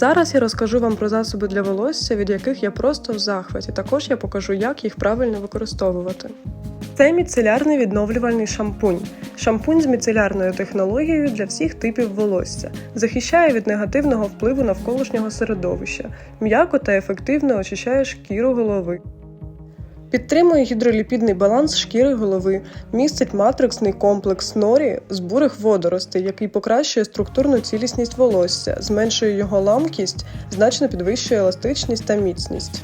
Зараз я розкажу вам про засоби для волосся, від яких я просто в захваті. Також я покажу, як їх правильно використовувати. Це міцелярний відновлювальний шампунь. Шампунь з міцелярною технологією для всіх типів волосся, захищає від негативного впливу навколишнього середовища, м'яко та ефективно очищає шкіру голови. Підтримує гідроліпідний баланс шкіри голови, містить матриксний комплекс норі з бурих водоростей, який покращує структурну цілісність волосся, зменшує його ламкість, значно підвищує еластичність та міцність.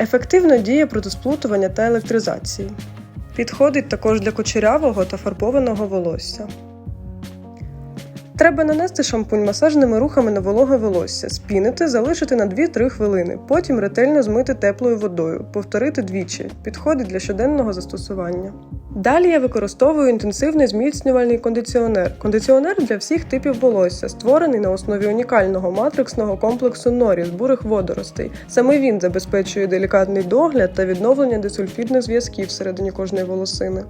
Ефективно діє проти сплутування та електризації. Підходить також для кучерявого та фарбованого волосся. Треба нанести шампунь масажними рухами на вологе волосся, спінити, залишити на 2-3 хвилини, потім ретельно змити теплою водою, повторити двічі. Підходить для щоденного застосування. Далі я використовую інтенсивний зміцнювальний кондиціонер. Кондиціонер для всіх типів волосся, створений на основі унікального матриксного комплексу норі з бурих водоростей. Саме він забезпечує делікатний догляд та відновлення дисульфідних зв'язків всередині кожної волосини.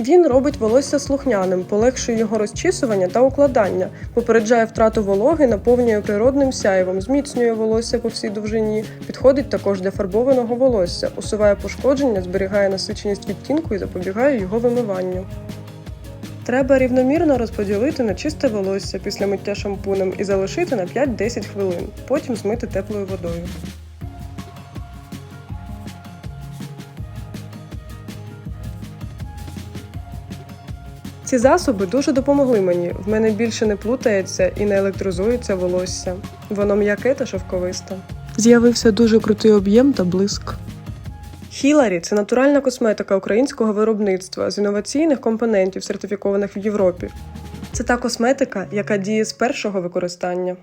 Він робить волосся слухняним, полегшує його розчісування та укладання, попереджає втрату вологи, наповнює природним сяйвом, зміцнює волосся по всій довжині, підходить також для фарбованого волосся, усуває пошкодження, зберігає насиченість відтінку і запобігає його вимиванню. Треба рівномірно розподілити на чисте волосся після миття шампунем і залишити на 5-10 хвилин, потім змити теплою водою. Ці засоби дуже допомогли мені. В мене більше не плутається і не електризується волосся. Воно м'яке та шовковисте. З'явився дуже крутий об'єм та блиск. Хіларі це натуральна косметика українського виробництва з інноваційних компонентів, сертифікованих в Європі. Це та косметика, яка діє з першого використання.